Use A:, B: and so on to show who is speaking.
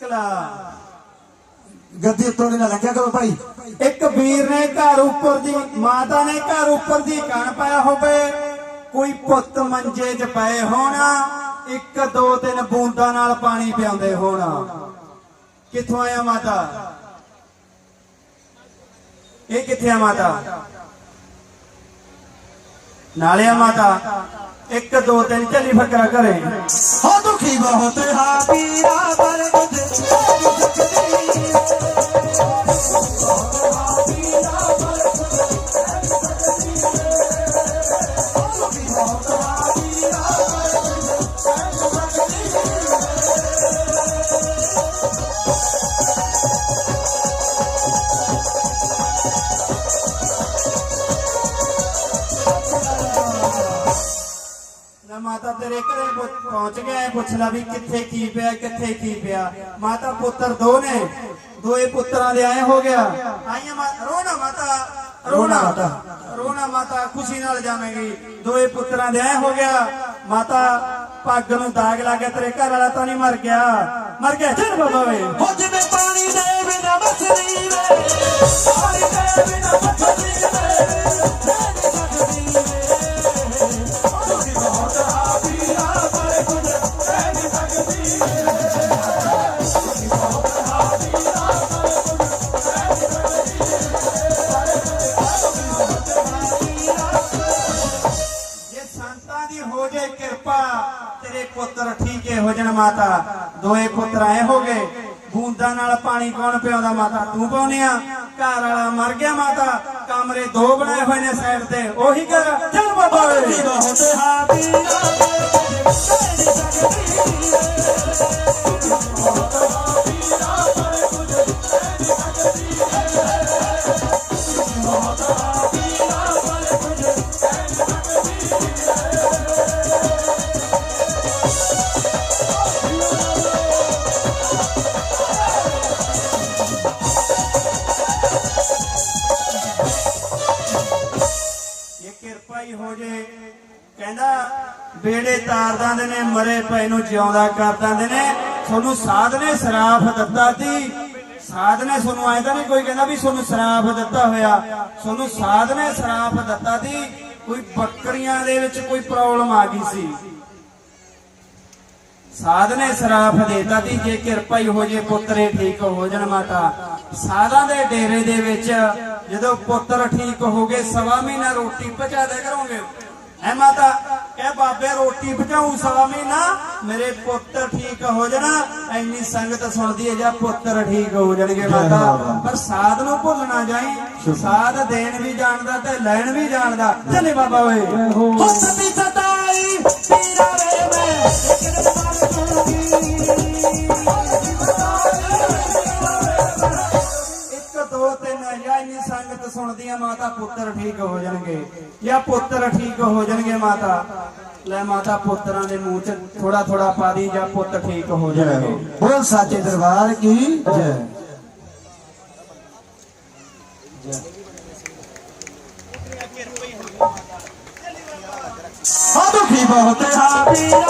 A: ਚੱਕ ਲਾ
B: ਗੱਦੀ ਉੱਤੋਂ ਦੀ ਨਾ ਲੰਘਿਆ ਕਰੋ ਭਾਈ।
A: ਇੱਕ ਵੀਰ ਨੇ ਘਰ ਉੱਪਰ ਦੀ, ਮਾਤਾ ਨੇ ਘਰ ਉੱਪਰ ਦੀ ਕਣ ਪਾਇਆ ਹੋਵੇ। ਕੋਈ ਪੁੱਤ ਮੰਜੇ 'ਚ ਪਏ ਹੋਣ, ਇੱਕ ਦੋ ਤਿੰਨ ਬੂੰਦਾਂ ਨਾਲ ਪਾਣੀ ਪਿਆਉਂਦੇ ਹੋਣ। ਕਿੱਥੋਂ ਆਇਆ ਮਾਤਾ? ਇਹ ਕਿੱਥੇ ਆ ਮਾਤਾ? ਨਾਲੇ ਆ ਮਾਤਾ, ਇੱਕ ਦੋ ਤਿੰਨ ਚੱਲੀ ਫਕਰਾ ਘਰੇ।
B: ਹੋ ਦੁਖੀ ਬਹੁਤ ਹਾਂ
A: ਮਾਤਾ ਤੇਰੇ ਘਰੇ ਪੁੱਛ- ਪਹੁੰਚ ਗਿਆ ਹੈ, ਪੁੱਛ ਲਾ ਵੀ ਕਿੱਥੇ ਕੀ ਪਿਆ ਕਿੱਥੇ ਕੀ ਪਿਆ ਮਾਤਾ ਪੁੱਤਰ ਦੋ ਨੇ ਦੋਏ ਪੁੱਤਰਾਂ ਦੇ ਆਏ ਹੋ ਗਿਆ ਆਈਆਂ ਮਾ- ਰੋਣਾ ਮਾਤਾ ਰੋਣਾ ਮਾਤਾ ਰੋਣਾ ਮਾਤਾ ਖੁਸ਼ੀ ਨਾਲ ਜਾਵੇਂਗੀ ਦੋਏ ਪੁੱਤਰਾਂ ਦੇ ਆਏ ਹੋ ਗਿਆ ਮਾਤਾ ਪੱਗ ਨੂੰ ਦਾਗ ਲਾ ਗਿਆ ਤੇਰੇ ਘਰ ਵਾਲਾ ਤਾਂ ਨਹੀਂ ਮਰ ਗਿਆ। ਮਰ ਗਿਆ। ਚੱਲ ਬਾਬਾ ਵੇ
B: ਹੋ ਜਿਵੇਂ ਪਾਣੀ ਦੇ ਬਿਨਾ ਬਸਰੀ ਵੇ। ਪਾਣੀ ਦੇ ਬਿਨਾ
A: ਜੇ ਕਿਰਪਾ ਤੇਰੇ ਪੁੱਤਰ ਠੀਕੇ ਹੋ ਜਾਣ ਮਾਤਾ। ਦੋਏ ਪੁੱਤਰ ਆਏ ਹੋ ਗਏ। ਬੂੰਦਾਂ ਨਾਲ ਪਾਣੀ ਕੌਣ ਪਿਆਉਂਦਾ ਮਾਤਾ? ਤੂੰ ਪਾਉਣਿਆ ਘਰ ਵਾਲਾ ਮਰ ਗਿਆ ਮਾਤਾ। ਕਮਰੇ ਦੋ ਬਣਾਏ ਹੋਏ ਨੇ ਸਾਈਡ ਤੇ। ਉਹੀ ਕਰ ਚੱਲ ਬਾਬਾ। ਓਏ
B: ਬਹੁਤ ਹਾਂ ਪੀਰਾ
A: ਕਹਿੰਦਾ, ਬੇੜੇ ਤਾਰ ਦਿੰਦੇ ਨੇ, ਮਰੇ ਪਏ ਨੂੰ ਜਿਉਂਦਾ ਕਰ ਦਿੰਦੇ ਨੇ। ਤੁਹਾਨੂੰ ਸਾਧ ਨੇ ਸਰਾਫ ਦਿੱਤਾ ਸੀ। ਸਾਧ ਨੇ ਤੁਹਾਨੂੰ ਆਇਦਾ ਨਹੀਂ ਕੋਈ ਕਹਿੰਦਾ ਵੀ ਤੁਹਾਨੂੰ ਸਰਾਫ ਦਿੱਤਾ ਹੋਇਆ। ਤੁਹਾਨੂੰ ਸਾਧ ਨੇ ਸਰਾਫ ਦਿੱਤਾ ਸੀ। ਕੋਈ ਬੱਕਰੀਆਂ ਦੇ ਵਿੱਚ ਕੋਈ ਪ੍ਰੋਬਲਮ ਆ ਗਈ ਸੀ। ਸਾਧ ਨੇ ਸਰਾਫ ਦੇਤਾ ਦੀ ਜੇ ਕਿਰਪਾ ਹੀ ਹੋ ਜੇ ਪੁੱਤਰੇ ਠੀਕ ਹੋ ਜਾਣ ਮਾਤਾ। ਸਾਧਾਂ ਦੇ ਡੇਰੇ ਦੇ ਵਿੱਚ ਜਦੋਂ ਪੁੱਤਰ ਠੀਕ ਹੋ ਗਏ, ਸਵਾ ਮਹੀਨਾ ਰੋਟੀ ਪਹੁੰਚਾ ਦੇ ਕਰੋਗੇ? ਐ ਮਾਤਾ ਕਹਿ ਬਾਬੇ ਰੋਟੀ ਪਹੁੰਚਾਉ ਸਵਾ ਮਹੀਨਾ ਮੇਰੇ ਪੁੱਤਰ ਠੀਕ ਹੋ ਜਾਣਾ। ਐਨੀ ਸੰਗਤ ਸੁਣਦੀ ਹੈ ਜਾਂ ਪੁੱਤਰ ਠੀਕ ਹੋ ਜਾਣਗੇ ਮਾਤਾ। ਪਰ ਸਾਧ ਨੂੰ ਭੁੱਲ ਨਾ ਜਾਈ। ਸਾਧ ਦੇਣ ਵੀ ਜਾਣਦਾ ਤੇ ਲੈਣ ਵੀ ਜਾਣਦਾ। ਚੱਲੇ ਬਾਬਾ ਓਏ।
B: ਹੋ ਸਤੀ
A: ਸੁਣਦੀ ਆ ਮਾਤਾ ਪੁੱਤਰ ਠੀਕ ਹੋ ਜਾਣਗੇ ਜਾਂ ਪੁੱਤਰ ਠੀਕ ਹੋ ਜਾਣਗੇ ਮਾਤਾ? ਲੈ ਮਾਤਾ ਪੁੱਤਰਾਂ ਦੇ ਮੂੰਹ 'ਚ ਥੋੜਾ ਥੋੜਾ ਪਾ ਦੀ ਜਾਂ ਪੁੱਤ ਠੀਕ ਹੋ ਜਾਣਗੇ।
B: ਬੋਲ ਸਾਚੇ ਦਰਬਾਰ ਕੀ? ਜੈ। ਹਾਂ? ਦੁਖੀ ਬਹੁਤ ਹਾਂ? ਪੀਰਾ